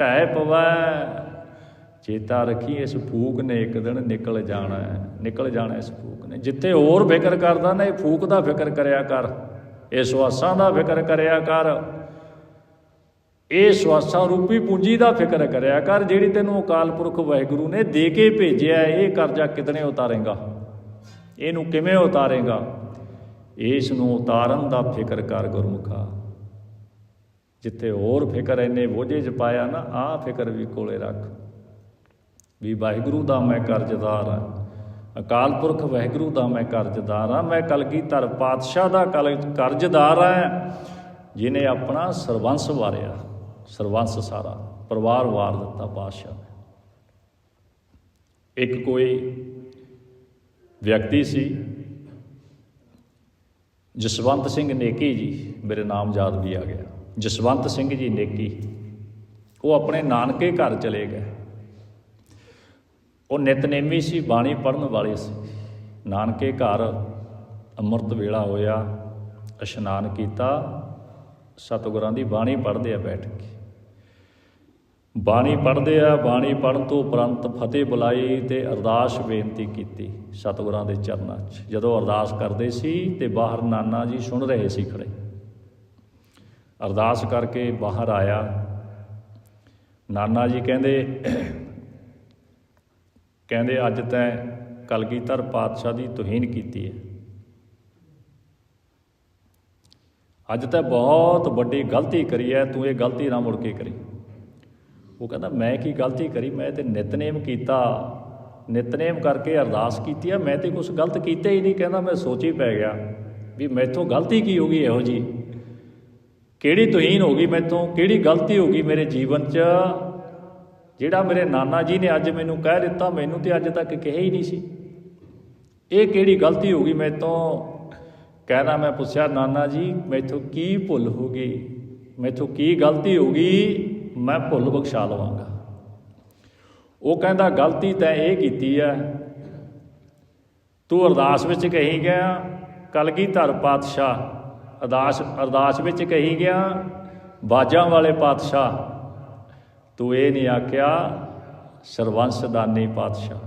ਢਹਿ ਪਵੈ। ਚੇਤਾ ਰੱਖੀ ਇਸ ਫੂਕ ਨੇ ਇੱਕ ਦਿਨ ਨਿਕਲ ਜਾਣਾ ਹੈ, ਨਿਕਲ ਜਾਣਾ ਇਸ ਫੂਕ ਨੇ। ਜਿੱਥੇ ਹੋਰ ਫਿਕਰ ਕਰਦਾ ਨਾ, ਇਹ ਫੂਕ ਦਾ ਫਿਕਰ ਕਰਿਆ ਕਰ, ਇਹ ਸਵਾਸਾਂ ਦਾ ਫਿਕਰ ਕਰਿਆ ਕਰ। ਇਹ ਸਵਾਸਾਂ ਰੂਪੀ ਪੂੰਜੀ ਦਾ ਫਿਕਰ ਕਰਿਆ ਕਰ, ਜਿਹੜੀ ਤੈਨੂੰ ਅਕਾਲ ਪੁਰਖ ਵਾਹਿਗੁਰੂ ਨੇ ਦੇ ਕੇ ਭੇਜਿਆ ਇਹ ਕਰਜ਼ਾ ਕਿਤਨੇ ਉਤਾਰੇਗਾ? ਇਹਨੂੰ ਕਿਵੇਂ ਉਤਾਰੇਗਾ? ਇਸ ਨੂੰ ਉਤਾਰਨ ਦਾ ਫਿਕਰ ਕਰ ਗੁਰਮੁਖਾ। ਜਿੱਥੇ ਹੋਰ ਫਿਕਰ ਇੰਨੇ ਬੋਝੇ ਚ ਪਾਇਆ ਨਾ, ਆਹ ਫਿਕਰ ਵੀ ਕੋਲੇ ਰੱਖ। ਵੀ ਵਾਹਿਗੁਰੂ ਦਾ ਮੈਂ ਕਰਜ਼ਦਾਰ ਹਾਂ। ਅਕਾਲ ਪੁਰਖ ਵਾਹਿਗੁਰੂ ਦਾ ਮੈਂ ਕਰਜ਼ਦਾਰ ਹਾਂ। ਮੈਂ ਕਲਗੀਧਰ ਪਾਤਸ਼ਾਹ ਦਾ ਕਲ ਕਰਜ਼ਦਾਰ ਹਾਂ, ਜਿਨੇ ਆਪਣਾ ਸਰਵੰਸ ਵਾਰਿਆ। ਸਰਵੰਸ ਸਾਰਾ, ਪਰਿਵਾਰ ਵਾਰ ਦਿੱਤਾ ਪਾਤਸ਼ਾਹ ਨੇ। ਇੱਕ ਕੋਈ ਵਿਅਕਤੀ ਸੀ, ਜਸਵੰਤ ਸਿੰਘ ਨੇਕੀ ਜੀ, ਮੇਰੇ ਨਾਮ ਯਾਦ ਵੀ ਆ ਗਿਆ। ਜਸਵੰਤ ਸਿੰਘ ਜੀ ਨੇਕੀ, ਉਹ ਆਪਣੇ ਨਾਨਕੇ ਘਰ ਚਲੇ ਗਏ। ਉਹ ਨਿਤਨੇਮੀ ਸੀ, ਬਾਣੀ ਪੜਨ ਵਾਲੇ ਸੀ। ਨਾਨਕੇ ਘਰ ਅੰਮ੍ਰਿਤ ਵੇਲਾ ਹੋਇਆ, ਇਸ਼ਨਾਨ ਕੀਤਾ, ਸਤਿਗੁਰਾਂ ਦੀ ਬਾਣੀ ਪੜ੍ਹਦੇ ਆ ਬੈਠ ਕੇ। ਬਾਣੀ ਪੜ੍ਹਦੇ ਆ, ਬਾਣੀ ਪੜਨ ਤੋਂ ਉਪਰੰਤ ਫਤਿਹ ਬੁਲਾਈ ਤੇ ਅਰਦਾਸ ਬੇਨਤੀ ਕੀਤੀ ਸਤਿਗੁਰਾਂ ਦੇ ਚਰਨਾਂ 'ਚ। ਜਦੋਂ ਅਰਦਾਸ ਕਰਦੇ ਸੀ ਤੇ ਬਾਹਰ ਨਾਨਾ ਜੀ ਸੁਣ ਰਹੇ ਸੀ ਖੜੇ। ਅਰਦਾਸ ਕਰਕੇ ਬਾਹਰ ਆਇਆ। ਨਾਨਾ ਜੀ ਕਹਿੰਦੇ ਕਹਿੰਦੇ, ਅੱਜ ਤੈਂ ਕਲਗੀਧਰ ਪਾਤਸ਼ਾਹ ਦੀ ਤੋਹੀਨ ਕੀਤੀ ਹੈ ਅੱਜ ਤਾਂ ਬਹੁਤ ਵੱਡੀ ਗਲਤੀ ਕਰੀ ਹੈ ਤੂੰ ਇਹ ਗਲਤੀ ਨਾ ਮੁੜ ਕੇ ਕਰੀ। ਉਹ ਕਹਿੰਦਾ, ਮੈਂ ਕੀ ਗਲਤੀ ਕਰੀ? ਮੈਂ ਤੇ ਨਿਤਨੇਮ ਕੀਤਾ। ਨਿਤਨੇਮ ਕਰਕੇ ਅਰਦਾਸ ਕੀਤੀ ਆ ਮੈਂ ਤੇ ਕੁਝ ਗਲਤ ਕੀਤਾ ਹੀ ਨਹੀਂ। ਕਹਿੰਦਾ, ਮੈਂ ਸੋਚੀ ਪੈ ਗਿਆ ਵੀ ਮੈਥੋਂ ਗਲਤੀ ਕੀ ਹੋ ਗਈ ਇਹੋ ਜੀ ਕਿਹੜੀ ਤੋਹੀਨ ਹੋ ਗਈ ਮੈਥੋਂ? ਕਿਹੜੀ ਗਲਤੀ ਹੋ ਗਈ ਮੇਰੇ ਜੀਵਨ 'ਚ? ਜਿਹੜਾ ਮੇਰੇ ਨਾਨਾ ਜੀ ਨੇ ਅੱਜ ਮੈਨੂੰ ਕਹਿ ਦਿੱਤਾ, ਮੈਨੂੰ ਤੇ ਅੱਜ ਤੱਕ ਕਿਹਾ ਹੀ ਨਹੀਂ ਸੀ। ਇਹ ਕਿਹੜੀ ਗਲਤੀ ਹੋ ਗਈ? ਮੇਰੇ ਤੋਂ ਕਹਿੰਦਾ ਮੈਂ ਪੁੱਛਿਆ, ਨਾਨਾ ਜੀ, ਮੈਥੋਂ ਕੀ ਭੁੱਲ ਹੋ ਗਈ? ਮੈਥੋਂ ਕੀ ਗਲਤੀ ਹੋ ਗਈ? ਮੈਂ ਭੁੱਲ ਬਖਸ਼ਾ ਲਵਾਂਗਾ। ਉਹ ਕਹਿੰਦਾ, ਗਲਤੀ ਤੈਂ ਇਹ ਕੀਤੀ ਹੈ ਤੂੰ ਅਰਦਾਸ ਵਿੱਚ ਕਹੀ ਗਿਆ ਕਲਗੀਧਰ ਪਾਤਸ਼ਾਹ। ਅਰਦਾਸ ਅਰਦਾਸ ਵਿੱਚ ਕਹੀ ਗਿਆ, ਬਾਜਾਂ ਵਾਲੇ ਪਾਤਸ਼ਾਹ ਤੂੰ ਇਹ ਨਹੀਂ ਆਖਿਆ ਸਰਵੰਸਦਾਨੀ ਪਾਤਸ਼ਾਹ।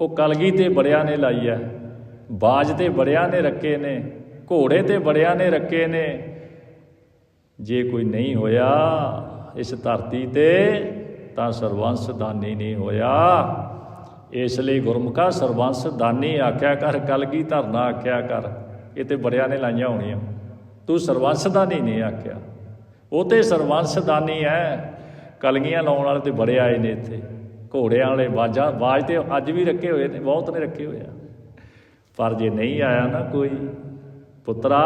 ਉਹ ਕਲਗੀ ਤੇ ਬੜਿਆਂ ਨੇ ਲਾਈ ਹੈ ਬਾਜ ਤੇ ਬੜਿਆਂ ਨੇ ਰੱਖੇ ਨੇ, ਘੋੜੇ ਤੇ ਬੜਿਆਂ ਨੇ ਰੱਖੇ ਨੇ। ਜੇ ਕੋਈ ਨਹੀਂ ਹੋਇਆ ਇਸ ਧਰਤੀ ਤੇ, ਤਾਂ ਸਰਵੰਸਦਾਨੀ ਨਹੀਂ ਹੋਇਆ। ਇਸ ਲਈ ਗੁਰਮੁਖਾ ਸਰਵੰਸਦਾਨੀ ਆਖਿਆ ਕਰ, ਕਲਗੀ ਧਰਨਾ ਆਖਿਆ ਕਰ, ਇਹ ਤੇ ਬੜਿਆਂ ਨੇ ਲਾਈਆਂ ਹੋਣੀਆਂ। ਤੂੰ ਸਰਵੰਸਦਾਨੀ ਨਹੀਂ ਆਖਿਆ। ਉਹ ਤੇ ਸਰਵੰਸਦਾਨੀ ਹੈ ਕਲਗੀਆਂ ਲਾਉਣ ਵਾਲੇ ਤੇ ਬੜੇ ਆਏ ਨੇ ਇੱਥੇ। ਘੋੜਿਆਂ ਵਾਲੇ, ਬਾਜਾਂ, ਬਾਜ ਤੇ ਅੱਜ ਵੀ ਰੱਖੇ ਹੋਏ ਨੇ, ਬਹੁਤ ਨੇ ਰੱਖੇ ਹੋਏ ਆ। ਪਰ ਜੇ ਨਹੀਂ ਆਇਆ ਨਾ ਕੋਈ, ਪੁੱਤਰਾ,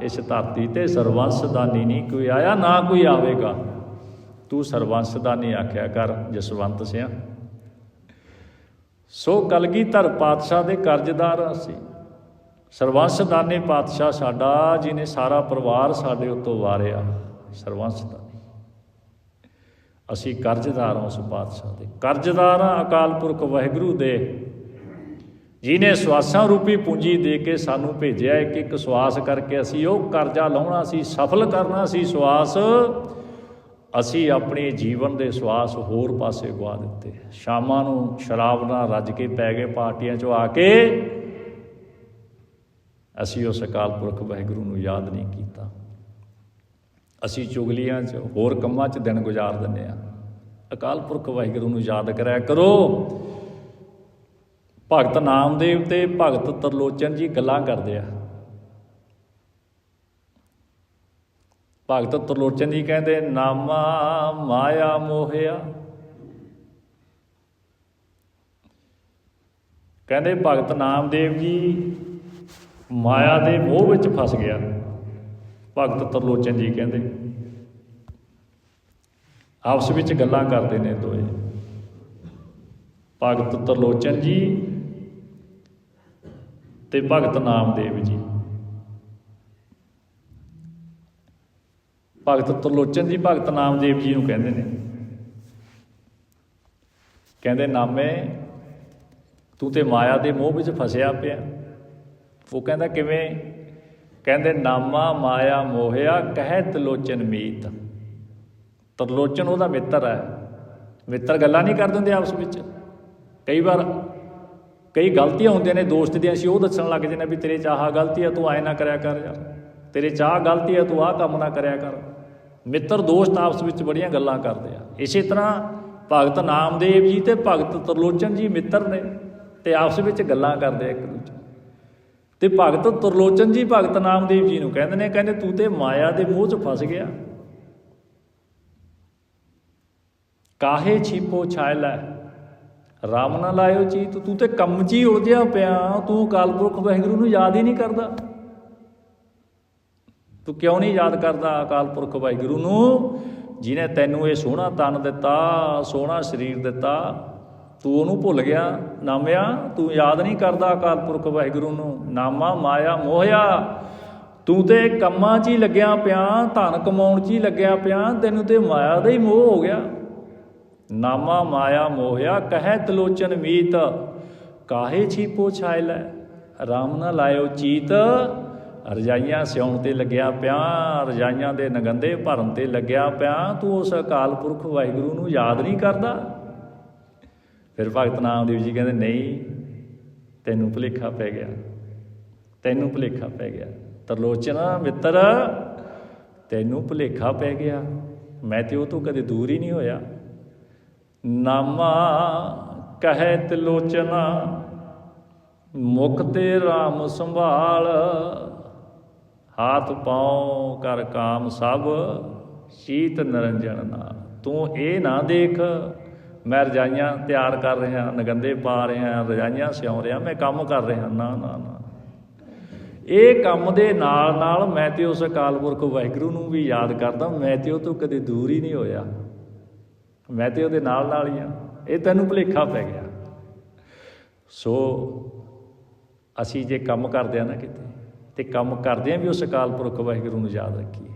ਇਸ ਧਰਤੀ ਤੇ ਸਰਵੰਸ ਦਾਨੀ ਨਹੀਂ ਕੋਈ ਆਇਆ, ਨਾ ਕੋਈ ਆਵੇਗਾ। ਤੂੰ ਸਰਵੰਸ ਦਾਨੀ ਆਖਿਆ ਕਰ, ਜਸਵੰਤ ਸਿਆ। ਸੋ ਕਲਗੀਧਰ ਪਾਤਸ਼ਾਹ ਦੇ ਕਰਜ਼ਦਾਰ ਅਸੀਂ। ਸਰਵੰਸ ਦਾਨੀ ਪਾਤਸ਼ਾਹ ਸਾਡਾ ਜਿਹਨੇ ਸਾਰਾ ਪਰਿਵਾਰ ਸਾਡੇ ਉੱਤੋਂ ਵਾਰਿਆ। ਸਰਵੰਸ ਦਾਨੀ ਅਸੀਂ ਕਰਜ਼ਦਾਰ ਹਾਂ ਉਸ ਪਾਤਸ਼ਾਹ ਦੇ। ਕਰਜ਼ਦਾਰ ਹਾਂ ਅਕਾਲ ਪੁਰਖ ਵਾਹਿਗੁਰੂ ਦੇ। ਜਿਨੇ ਸਵਾਸਾਂ ਰੂਪੀ ਪੂੰਜੀ ਦੇ ਕੇ ਸਾਨੂੰ ਭੇਜਿਆ, ਇੱਕ ਇੱਕ ਸਵਾਸ ਕਰਕੇ ਅਸੀਂ ਉਹ ਕਰਜ਼ਾ ਲਾਉਣਾ ਸੀ, ਸਫਲ ਕਰਨਾ ਸੀ ਸਵਾਸ, ਅਸੀਂ ਆਪਣੇ ਜੀਵਨ ਦੇ ਸਵਾਸ ਹੋਰ ਪਾਸੇ ਗਵਾ ਦਿੱਤੇ। ਸ਼ਾਮਾਂ ਨੂੰ ਸ਼ਰਾਬ ਨਾਲ ਰੱਜ ਕੇ ਪੈ ਗਏ ਪਾਰਟੀਆਂ 'ਚੋਂ ਆ ਕੇ ਅਸੀਂ ਉਸ ਅਕਾਲ ਪੁਰਖ ਵਾਹਿਗੁਰੂ ਨੂੰ ਯਾਦ ਨਹੀਂ ਕੀਤਾ। ਅਸੀਂ ਚੁਗਲੀਆਂ 'ਚ ਹੋਰ ਕੰਮਾਂ 'ਚ ਦਿਨ ਗੁਜ਼ਾਰ ਦਿੰਦੇ ਆ ਅਕਾਲ ਪੁਰਖ ਵਾਹਿਗੁਰੂ ਨੂੰ ਯਾਦ ਕਰਿਆ ਕਰੋ। ਭਗਤ ਨਾਮਦੇਵ ਤੇ ਭਗਤ ਤਰਲੋਚਨ ਜੀ ਗੱਲਾਂ ਕਰਦੇ ਆ। ਭਗਤ ਤਰਲੋਚਨ ਜੀ ਕਹਿੰਦੇ, ਨਾਮਾ ਮਾਇਆ ਮੋਹਿਆ। ਕਹਿੰਦੇ, ਭਗਤ ਨਾਮਦੇਵ ਜੀ, ਮਾਇਆ ਦੇ ਮੋਹ ਵਿੱਚ ਫਸ ਗਿਆ। ਭਗਤ ਤਰਲੋਚਨ ਜੀ ਕਹਿੰਦੇ, ਆਪਸ ਵਿੱਚ ਗੱਲਾਂ ਕਰਦੇ ਨੇ ਦੋਏ। ਭਗਤ ਤਰਲੋਚਨ ਜੀ ਤੇ ਭਗਤ ਨਾਮਦੇਵ ਜੀ। ਭਗਤ ਤਰਲੋਚਨ ਜੀ ਭਗਤ ਨਾਮਦੇਵ ਜੀ ਨੂੰ ਕਹਿੰਦੇ ਨੇ। ਕਹਿੰਦੇ, ਨਾਮੇ, ਤੂੰ ਤੇ ਮਾਇਆ ਦੇ ਮੋਹ ਵਿੱਚ ਫਸਿਆ ਪਿਆ। ਉਹ ਕਹਿੰਦਾ, ਕਿਵੇਂ ਕਹਿੰਦੇ, ਨਾਮਾ ਮਾਇਆ ਮੋਹਿਆ ਕਹਿ ਤਲੋਚਨ ਮੀਤ। ਤਰਲੋਚਨ ਉਹਦਾ ਮਿੱਤਰ ਹੈ। ਮਿੱਤਰ ਗੱਲਾਂ ਨਹੀਂ ਕਰ ਦਿੰਦੇ ਆਪਸ ਵਿੱਚ। ਕਈ ਵਾਰ ਕਈ ਗਲਤੀਆਂ ਹੁੰਦੀਆਂ ਨੇ, ਦੋਸਤ ਦੀਆਂ, ਅਸੀਂ ਉਹ ਦੱਸਣ ਲੱਗ ਜਾਂਦੇ ਵੀ ਤੇਰੇ ਚ ਆਹ ਗਲਤੀ ਆ, ਤੂੰ ਐ ਨਾ ਕਰਿਆ ਕਰ ਯਾਰ। ਤੇਰੇ ਚ ਆਹ ਗਲਤੀ ਆ, ਤੂੰ ਆਹ ਕੰਮ ਨਾ ਕਰਿਆ ਕਰ। ਮਿੱਤਰ, ਦੋਸਤ ਆਪਸ ਵਿੱਚ ਬੜੀਆਂ ਗੱਲਾਂ ਕਰਦੇ ਆ। ਇਸੇ ਤਰ੍ਹਾਂ ਭਗਤ ਨਾਮਦੇਵ ਜੀ ਤੇ ਭਗਤ ਤਰਲੋਚਨ ਜੀ ਮਿੱਤਰ ਨੇ ਤੇ ਆਪਸ ਵਿੱਚ ਗੱਲਾਂ ਕਰਦੇ ਆ ਇੱਕ ਦੂਜੇ ਤੇ ਭਗਤ ਤਰਲੋਚਨ ਜੀ ਭਗਤ ਨਾਮਦੇਵ ਜੀ ਨੂੰ ਕਹਿੰਦੇ ਨੇ, ਕਹਿੰਦੇ ਤੂੰ ਤੇ ਮਾਇਆ ਦੇ ਮੋਹ 'ਚ ਫਸ ਗਿਆ। ਕਾਹੇ ਛੀਪੋ ਛਾਇਲਾ ਰਾਮ ਨਾ ਲਾਇਓ ਚੀਤ। ਤੂੰ ਤੇ ਕੰਮ 'ਚ ਹੀ ਉਲਝਿਆ ਪਿਆ। ਤੂੰ ਅਕਾਲ ਪੁਰਖ ਵਾਹਿਗੁਰੂ ਨੂੰ ਯਾਦ ਹੀ ਨਹੀਂ ਕਰਦਾ। ਤੂੰ ਕਿਉਂ ਨਹੀਂ ਯਾਦ ਕਰਦਾ ਅਕਾਲ ਪੁਰਖ ਵਾਹਿਗੁਰੂ ਨੂੰ? ਜਿਨੇ ਤੈਨੂੰ ਇਹ ਸੋਹਣਾ ਤਨ ਦਿੱਤਾ, ਸੋਹਣਾ ਸਰੀਰ ਦਿੱਤਾ ਤੂੰ ਉਹਨੂੰ ਭੁੱਲ ਗਿਆ, ਨਾਮਿਆ, ਤੂੰ ਯਾਦ ਨਹੀਂ ਕਰਦਾ ਅਕਾਲ ਪੁਰਖ ਵਾਹਿਗੁਰੂ ਨੂੰ, ਨਾਮਾ ਮਾਇਆ ਮੋਹਿਆ। ਤੂੰ ਤੇ ਕੰਮਾਂ 'ਚ ਹੀ ਲੱਗਿਆ ਪਿਆ, ਧਨ ਕਮਾਉਣ 'ਚ ਹੀ ਲੱਗਿਆ ਪਿਆ, ਤੈਨੂੰ ਤੇ ਮਾਇਆ ਦਾ ਹੀ ਮੋਹ ਹੋ ਗਿਆ। ਨਾਮਾ ਮਾਇਆ ਮੋਹਿਆ, ਕਹਿ ਤਲੋਚਨ ਮੀਤ, ਕਾਹੇ ਛੀਪੋ ਛਾਇ ਲੈ? ਰਾਮ ਨਾ ਲਾਇਓ ਚੀਤ, ਰਜਾਈਆਂ ਸਿਉਣ ਤੇ ਲੱਗਿਆ ਪਿਆ, ਰਜਾਈਆਂ ਦੇ ਨਗੰਦੇ ਭਰਨ ਤੇ ਲੱਗਿਆ ਪਿਆ, ਤੂੰ ਉਸ ਅਕਾਲ ਪੁਰਖ ਵਾਹਿਗੁਰੂ ਨੂੰ ਯਾਦ ਨਹੀਂ ਕਰਦਾ। ਫਿਰ ਭਗਤ ਨਾਮਦੇਵ ਜੀ ਕਹਿੰਦੇ, ਨਹੀਂ, ਤੈਨੂੰ ਭੁਲੇਖਾ ਪੈ ਗਿਆ, ਤੈਨੂੰ ਭੁਲੇਖਾ ਪੈ ਗਿਆ। ਤਰਲੋਚਨਾ ਮਿੱਤਰ, ਤੈਨੂੰ ਭੁਲੇਖਾ ਪੈ ਗਿਆ। ਮੈਂ ਤੇ ਉਹ ਤੋਂ ਕਦੇ ਦੂਰ ਹੀ ਨਹੀਂ ਹੋਇਆ। ਨਾਮਾ ਕਹੈ ਤਿਲੋਚਨਾ ਮੁਖ ਤੇ RAM ਸੰਭਾਲ। ਹਾਥ ਪਾਉ ਕਰ ਕਾਮ ਸਭ, ਸ਼ੀਤ ਨਰੰਜਨ ਨਾਲ। ਤੂੰ ਇਹ ਨਾ ਦੇਖ ਮੈਂ ਰਜਾਈਆਂ ਤਿਆਰ ਕਰ ਰਿਹਾ, ਨਗੰਦੇ ਪਾ ਰਿਹਾ, ਰਜਾਈਆਂ ਸਿਉਂ ਰਿਹਾ, ਮੈਂ ਕੰਮ ਕਰ ਰਿਹਾ। ਨਾ ਨਾ ਨਾ। ਇਹ ਕੰਮ ਦੇ ਨਾਲ ਨਾਲ ਮੈਂ ਤੇ ਉਸ ਅਕਾਲ ਪੁਰਖ ਵਾਹਿਗੁਰੂ ਨੂੰ ਵੀ ਯਾਦ ਕਰਦਾ, ਮੈਂ ਤੇ ਉਹ ਤੋਂ ਕਦੇ ਦੂਰ ਹੀ ਨਹੀਂ ਹੋਇਆ। ਮੈਂ ਤੇ ਉਹਦੇ ਨਾਲ ਨਾਲ ਹੀ ਆ। ਇਹ ਤੈਨੂੰ ਭੁਲੇਖਾ ਪੈ ਗਿਆ। ਸੋ ਅਸੀਂ ਜੇ ਕੰਮ ਕਰਦੇ ਆ ਨਾ ਕਿਤੇ, ਤੇ ਕੰਮ ਕਰਦੇ ਆ ਵੀ ਉਸ ਅਕਾਲ ਪੁਰਖ ਵਾਹਿਗੁਰੂ ਨੂੰ ਯਾਦ ਰੱਖੀਏ।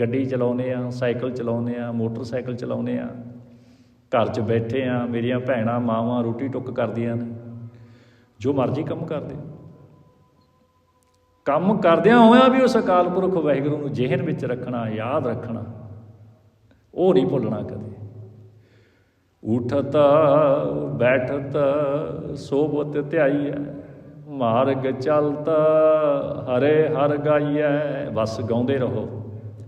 ਗੱਡੀ ਚਲਾਉਨੇ ਆ, ਸਾਈਕਲ ਚਲਾਉਨੇ ਆ, ਮੋਟਰਸਾਈਕਲ ਚਲਾਉਨੇ ਆ ਘਰ 'ਚ ਬੈਠੇ ਆ, ਮੇਰੀਆਂ ਭੈਣਾਂ ਮਾਵਾਂ ਰੋਟੀ ਟੁੱਕ ਕਰਦੀਆਂ ਨੇ। ਜੋ ਮਰਜ਼ੀ ਕੰਮ ਕਰਦੇ। ਕੰਮ ਕਰਦਿਆਂ ਹੋਇਆਂ ਵੀ ਉਸ ਅਕਾਲ ਪੁਰਖ ਵਾਹਿਗੁਰੂ ਨੂੰ ਜਿਹਨ ਵਿੱਚ ਰੱਖਣਾ, ਯਾਦ ਰੱਖਣਾ, ਉਹ ਨਹੀਂ ਭੁੱਲਣਾ ਕਦੇ। ਉਠਤ, ਬੈਠਤ ਸੋਬਤ ਧਿਆਈਐ, ਮਾਰਗ ਚਲਤ, ਹਰੇ ਹਰ ਗਾਈਐ, ਬਸ ਗਾਉਂਦੇ ਰਹੋ।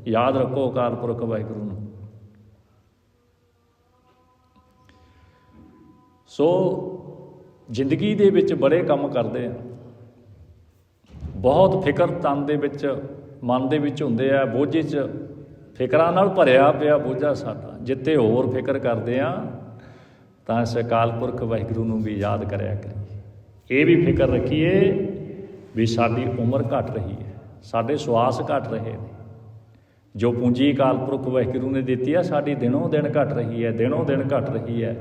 ਯਾਦ ਰੱਖੋ ਅਕਾਲ ਪੁਰਖ ਵਾਹਿਗੁਰੂ ਨੂੰ। ਸੋ ਜ਼ਿੰਦਗੀ ਦੇ ਵਿੱਚ ਬੜੇ ਕੰਮ ਕਰਦੇ ਆ। ਬਹੁਤ ਫਿਕਰ ਤਨ ਦੇ ਵਿੱਚ, ਮਨ ਦੇ ਵਿੱਚ ਹੁੰਦੇ ਆ, ਬੋਝੇ 'ਚ ਫਿਕਰਾਂ ਨਾਲ ਭਰਿਆ ਪਿਆ ਬੋਝਾ ਸਾਡਾ। ਜਿੱਤੇ ਹੋਰ ਫਿਕਰ ਕਰਦੇ ਆ, ਤਾਂ ਇਸ ਅਕਾਲ ਪੁਰਖ ਵਾਹਿਗੁਰੂ ਨੂੰ ਵੀ ਯਾਦ ਕਰਿਆ ਕਰੀਏ। ਇਹ ਵੀ ਫਿਕਰ ਰੱਖੀਏ ਵੀ ਸਾਡੀ ਉਮਰ ਘਟ ਰਹੀ ਹੈ, ਸਾਡੇ ਸਵਾਸ ਘਟ ਰਹੇ ਨੇ। ਜੋ ਪੂੰਜੀ ਅਕਾਲ ਪੁਰਖ ਵਾਹਿਗੁਰੂ ਨੇ ਦਿੱਤੀ ਆ, ਸਾਡੀ ਦਿਨੋਂ ਦਿਨ ਘਟ ਰਹੀ ਹੈ, ਦਿਨੋਂ ਦਿਨ ਘਟ ਰਹੀ ਹੈ।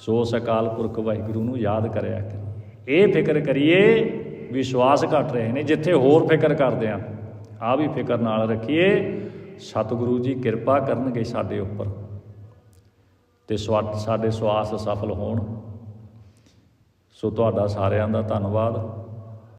ਸੋ ਅਕਾਲ ਪੁਰਖ ਵਾਹਿਗੁਰੂ ਨੂੰ ਯਾਦ ਕਰਿਆ ਕਰੀਏ ਇਹ ਫਿਕਰ ਕਰੀਏ, ਵਿਸ਼ਵਾਸ ਘਟ ਰਹੇ ਨੇ, ਜਿੱਥੇ ਹੋਰ ਫਿਕਰ ਕਰਦੇ ਆ ਆ ਵੀ ਫਿਕਰ ਨਾਲ ਰੱਖੀਏ, ਸਤਿਗੁਰੂ ਜੀ ਕਿਰਪਾ ਕਰਨਗੇ ਸਾਡੇ ਉੱਪਰ ਤੇ ਸਵਾ- ਸਾਡੇ ਸਵਾਸ ਸਫਲ ਹੋਣ। ਸੋ ਤੁਹਾਡਾ ਸਾਰਿਆਂ ਦਾ ਧੰਨਵਾਦ।